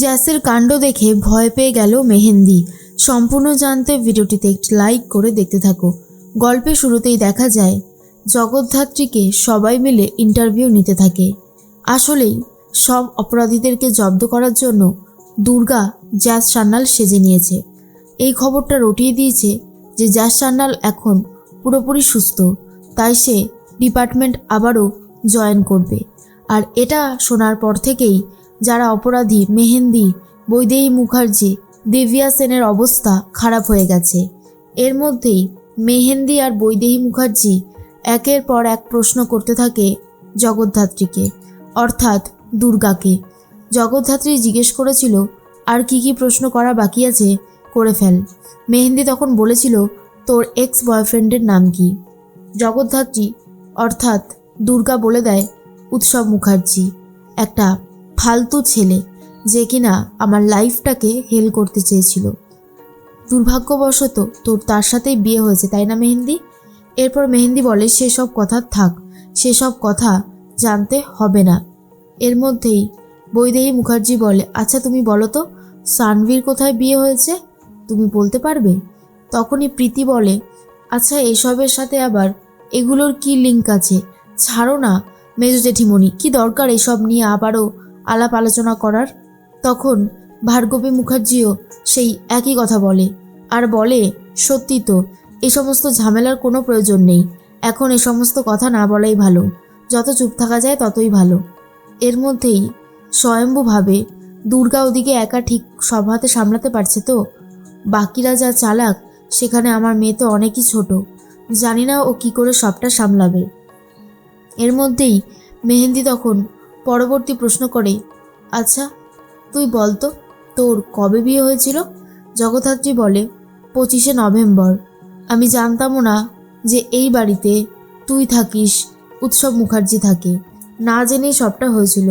জ্যাসের কাণ্ড দেখে ভয় পেয়ে গেল মেহেন্দি। সম্পূর্ণ জানতে ভিডিওটিতে একটি লাইক করে দেখতে থাকো। গল্পের শুরুতেই দেখা যায়, জগদ্ধাত্রীকে সবাই মিলে ইন্টারভিউ নিতে থাকে। আসলেই, সব অপরাধীদেরকে জব্দ করার জন্য দুর্গা জ্যাস সান্যাল সেজে নিয়েছে। এই খবরটা রটিয়ে দিয়েছে যে জ্যাস সান্যাল এখন পুরোপুরি সুস্থ, তাই সে ডিপার্টমেন্ট আবারও জয়েন করবে। আর এটা শোনার পর থেকেই যারা অপরাধী, মেহেন্দি বৈদেহী মুখার্জি, দিব্যা সেনের অবস্থা খারাপ হয়ে গেছে। এর মধ্যেই মেহেন্দি আর বৈদেহী মুখার্জি একের পর এক প্রশ্ন করতে থাকে জগদ্ধাত্রীকে, অর্থাৎ দুর্গাকে। জগদ্ধাত্রী জিজ্ঞেস করেছিল, আর কি কি প্রশ্ন করা বাকি আছে? করে ফেল। মেহেন্দি তখন বলেছিল, তোর এক্স বয়ফ্রেন্ডের নাম কি? জগদ্ধাত্রী, অর্থাৎ দুর্গা বলে দেয়, উৎসব মুখার্জি। একটা ফালতু ছেলে যে কিনা আমার লাইফটাকে হেল করতে চেয়েছিল। দুর্ভাগ্যবশত তোর তার সাথেই বিয়ে হয়েছে, তাই না মেহেন্দি? এরপর মেহেন্দি বলে, সেসব কথা থাক, সেসব কথা জানতে হবে না। এর মধ্যেই বৈদেহী মুখার্জি বলে আচ্ছা তুমি বলো তো, সানভীর কোথায় বিয়ে হয়েছে? তুমি বলতে পারবে? তখনই প্রীতি বলে আচ্ছা এসবের সাথে আবার এগুলোর কি লিঙ্ক আছে? ছাড়ো না, মেজো জেঠিমণি, কি দরকার এসব নিয়ে আবারও আলাপ আলোচনা করার। তখন ভার্গবী মুখার্জিও সেই একই কথা বলে আর বলে, সত্যি তো, এ সমস্ত ঝামেলার কোনো প্রয়োজন নেই। এখন এ সমস্ত কথা না বলাই ভালো। যত চুপ থাকা যায় ততই ভালো। এর মধ্যেই স্বয়ম্ভু ভাবে দুর্গা ওদিকে একা ঠিক সব হাতে সামলাতে পারছে তো? বাকিরা যা চালাক, সেখানে আমার মেয়ে তো অনেকই ছোট। জানি না ও কি করে সবটা সামলাবে। এর মধ্যেই মেহেন্দি তখন পরবর্তী প্রশ্ন করে আচ্ছা তুই বল তো, তোর কবে বিয়ে হয়েছিল? জগদ্ধাত্রী বলে, পঁচিশে নভেম্বর। আমি জানতামও না যে এই বাড়িতে তুই থাকিস, উৎসব মুখার্জি থাকে। না জেনেই সবটা হয়েছিল।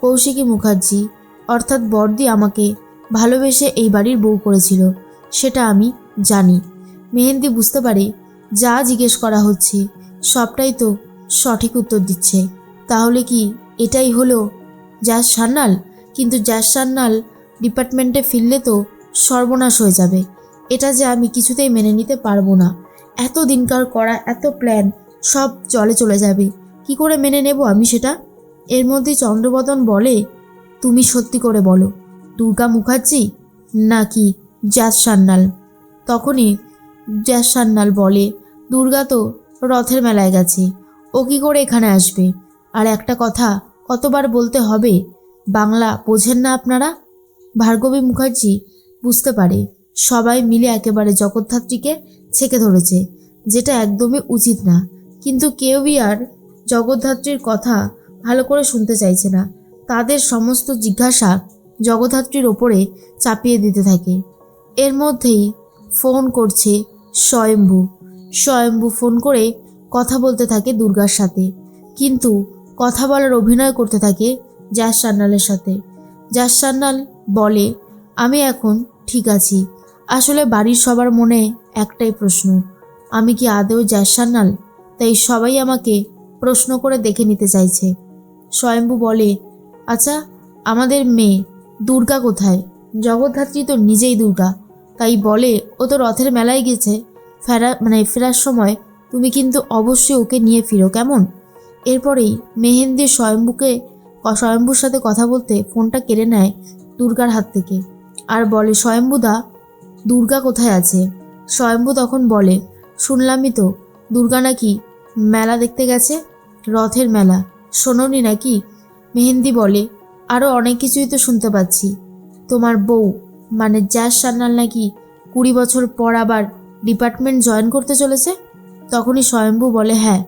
কৌশিকী মুখার্জি, অর্থাৎ বর্দি আমাকে ভালোবেসে এই বাড়ির বউ করেছিল, সেটা আমি জানি। মেহেন্দি বুঝতে পারে, যা জিজ্ঞেস করা হচ্ছে, সবটাই তো সঠিক উত্তর দিচ্ছে। তাহলে কি এটাই হলো জ্যাস সান্যাল। কিন্তু জ্যাস সান্যাল ডিপার্টমেন্টে ফিরলে তো সর্বনাশ হয়ে যাবে। এটা যে আমি কিছুতেই মেনে নিতে পারব না। এত দিনকার করা, এত প্ল্যান সব জলে চলে যাবে। কি করে মেনে নেব আমি সেটা? এর মধ্যে চন্দ্রবদন বলে, তুমি সত্যি করে বলো, দুর্গা মুখার্জি নাকি জ্যাস সান্যাল? তখনই জ্যাস সান্যাল বলে, দুর্গা তো রথের মেলায় গেছে, ও কি করে এখানে আসবে? আর একটা কথা কতবার বলতে হবে? বাংলা বোঝেন না আপনারা? ভার্গবী মুখার্জি বুঝতে পারে। সবাই মিলে একেবারে জগদ্ধাত্রীকে ছেঁকে ধরেছে, যেটা একদমই উচিত না। কিন্তু কেউই আর জগদ্ধাত্রীর কথা ভালো করে শুনতে চাইছে না। তাদের সমস্ত জিজ্ঞাসা জগদ্ধাত্রীর ওপরে চাপিয়ে দিতে থাকে। এর মধ্যেই ফোন করছে স্বয়ম্ভু। স্বয়ম্ভু ফোন করে কথা বলতে থাকে দুর্গার সাথে। কিন্তু কথা বলার অভিনয় করতে থাকে জাস সান্যালের সাথে। জাস সান্যাল বলে, আমি এখন ঠিক আছি। আসলে বাড়ির সবার মনে একটাই প্রশ্ন, আমি কি আদৌ জাস সান্যাল? তাই সবাই আমাকে প্রশ্ন করে দেখে নিতে চাইছে। স্বয়ম্ভু বলে আচ্ছা আমাদের মেয়ে দুর্গা কোথায়? জগদ্ধাত্রী তো নিজেই দুর্গা। তাই বলে, ও তো রথের মেলায় গেছে। ফেরা মানে ফেরার সময় তুমি কিন্তু অবশ্যই ওকে নিয়ে ফিরো, কেমন? এরপরেই মেহেন্দি স্বয়ম্ভুকে, স্বয়ম্ভুর সাথে কথা বলতে ফোনটা কেড়ে নেয় দুর্গার হাত থেকে। আর বলে স্বয়ম্ভুদা দুর্গা কোথায় আছে? স্বয়ম্ভু তখন বলে, শুনলামই তো, দুর্গা নাকি মেলা দেখতে গেছে, রথের মেলা। শোনোনি নাকি? মেহেন্দি বলে আরও অনেক কিছুই তো শুনতে পাচ্ছি। তোমার বউ মানে জ্যাস সান্যাল নাকি কুড়ি বছর পর আবার ডিপার্টমেন্ট জয়েন করতে চলেছে? তখনই স্বয়ম্ভু বলে হ্যাঁ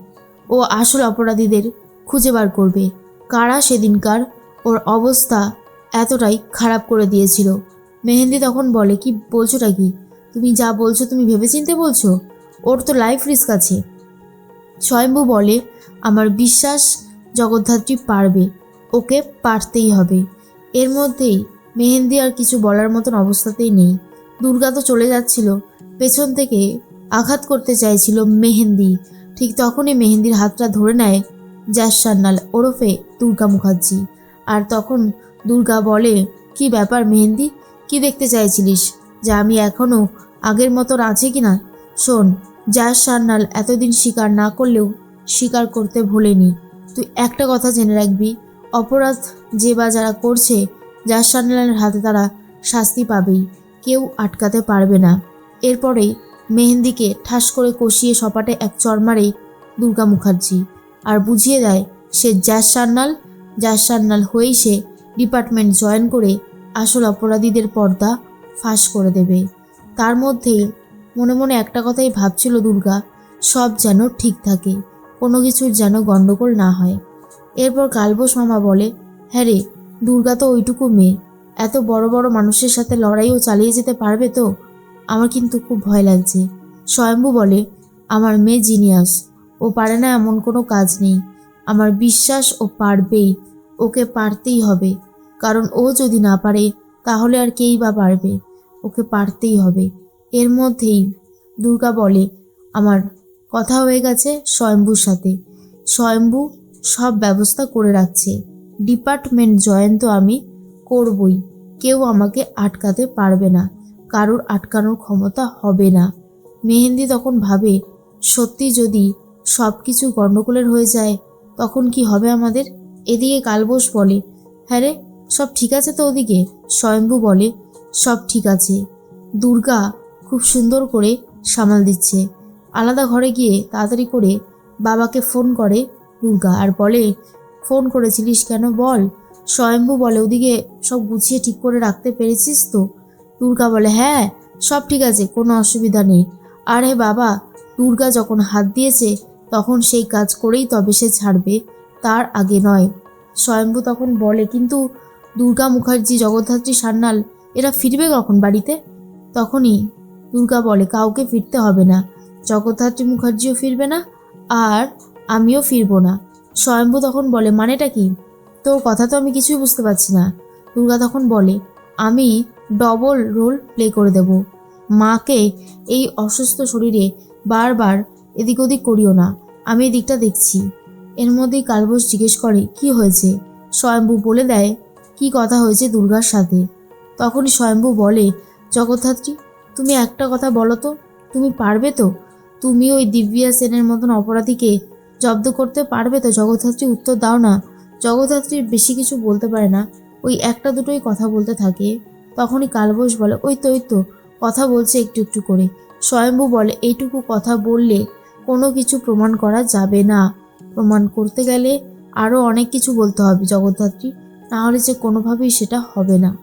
ও আসল অপরাধীদের খুঁজে বার করবে। কারা সেদিনকার ওর অবস্থা এতটাই খারাপ করে দিয়েছিল? মেহেন্দি তখন বলে, কি বলছোটা কি? তুমি যা বলছো তুমি ভেবেচিন্তে বলছো? ওর তো লাইফ রিস্ক আছে। স্বয়ম্ভু বলে, আমার বিশ্বাস জগদ্ধাত্রী পারবে, ওকে পারতেই হবে। এর মধ্যেই মেহেন্দি আর কিছু বলার মতন অবস্থাতেই নেই। দুর্গা তো চলে যাচ্ছিল, পেছন থেকে আঘাত করতে চাইছিল মেহেন্দি। ঠিক তখনই মেহেন্দির হাতটা ধরে নেয় জাস সান্যাল ওরফে দুর্গা মুখার্জি। আর তখন দুর্গা বলে, কি ব্যাপার মেহেন্দি? কি দেখতে চাইছিলিস? যে আমি এখনও আগের মতো আছে কি না শোন যার সান্নাল এতদিন স্বীকার না করলেও স্বীকার করতে ভোলেনি। তুই একটা কথা জেনে রাখবি, অপরাধ যে বা যারা করছে যার সান্নালের হাতে তারা শাস্তি পাবেই। কেউ আটকাতে পারবে না। এরপরেই মেহেন্দিকে ঠাস করে কষিয়ে সপাটে এক চর মারে দুর্গা মুখার্জি আর বুঝিয়ে দেয়, সে জ্যাস সান্নাল জ্যাস সান্নাল হয়েই সে ডিপার্টমেন্ট জয়েন করে আসল অপরাধীদের পর্দা ফাঁস করে দেবে। তার মধ্যেই মনে মনে একটা কথাই ভাবছিল দুর্গা, সব যেন ঠিক থাকে, কোনো কিছুর যেন গণ্ডগোল না হয়। এরপর কালবোস মামা বলে হ্যাঁ রে, দুর্গা তো ওইটুকু মেয়ে, এত বড় বড় মানুষের সাথে লড়াইও চালিয়ে যেতে পারবে তো? আমার কিন্তু খুব ভয় লাগছে। স্বয়ম্ভু বলে, আমার মেয়ে জিনিয়াস, ও পারে না এমন কোনো কাজ নেই। আমার বিশ্বাস ও পারবেই, ওকে পারতেই হবে। কারণ ও যদি না পারে, তাহলে আর কেই বা পারবে? ওকে পারতেই হবে। এর মধ্যেই দুর্গা বলে, আমার কথা হয়ে গেছে স্বয়ম্ভুর সাথে। স্বয়ম্ভু সব ব্যবস্থা করে রাখছে। ডিপার্টমেন্ট জয়েন তো আমি করবই। কেউ আমাকে আটকাতে পারবে না। কারোর আটকানোর ক্ষমতা হবে না। মেহেন্দি তখন ভাবে, সত্যি যদি সব কিছু গণ্ডগোলের হয়ে যায়, তখন কি হবে আমাদের? এদিকে কালবোস বলে হ্যাঁ রে, সব ঠিক আছে তো ওদিকে? স্বয়ম্ভু বলে, সব ঠিক আছে। দুর্গা খুব সুন্দর করে সামাল দিচ্ছে। আলাদা ঘরে গিয়ে তাড়াতাড়ি করে বাবাকে ফোন করে দুর্গা আর বলে, ফোন করেছিলিস কেন বল? স্বয়ম্ভু বলে, ওদিকে সব গুছিয়ে ঠিক করে রাখতে পেরেছিস তো? দুর্গা বলে হ্যাঁ সব ঠিক আছে, কোনো অসুবিধা নেই। আরে বাবা, দুর্গা যখন হাত দিয়েছে, তখন সেই কাজ করেই তবে সে ছাড়বে, তার আগে নয়। স্বয়ম্ভু তখন বলে, কিন্তু দুর্গা মুখার্জি, জগদ্ধাত্রী, সান্যাল, এরা ফিরবে কখন বাড়িতে? তখনই। দুর্গা বলে, কাউকে ফিরতে হবে না, জগদ্ধাত্রী মুখার্জিও ফিরবে না, আর আমিও ফিরবো না। স্বয়ম্ভু তখন বলে, মানেটা কি? তোর কথা তো আমি কিছুই বুঝতে পারছি না। দুর্গা তখন বলে, আমি ডবল রোল প্লে করে দেব। মাকে এই অসুস্থ শরীরে বারবার এদিক ওদিক করিও না, আমি এদিকটা দেখছি। এর মধ্যেই কালবোস জিজ্ঞেস করে, কি হয়েছে? স্বয়ম্ভু বলে দেয়, কি কথা হয়েছে দুর্গার সাথে? তখনই স্বয়ম্ভু বলে, জগদ্ধাত্রী, তুমি একটা কথা বলো তো, তুমি পারবে তো? তুমি ওই দিব্যা সেনের মতন অপরাধীকে জব্দ করতে পারবে তো? জগদ্ধাত্রী, উত্তর দাও না। জগদ্ধাত্রী বেশি কিছু বলতে পারে না, ওই একটা দুটোই কথা বলতে থাকে। তখনই কালবোস বলে, ওই তো ওই তো। কথা বলছে একটু একটু করে। স্বয়ম্ভু বলে, এইটুকু কথা বললে কোনো কিছু প্রমাণ করা যাবে না। প্রমাণ করতে গেলে আরও অনেক কিছু বলতে হবে জগদ্ধাত্রী। নাহলে যে কোনোভাবেই সেটা হবে না।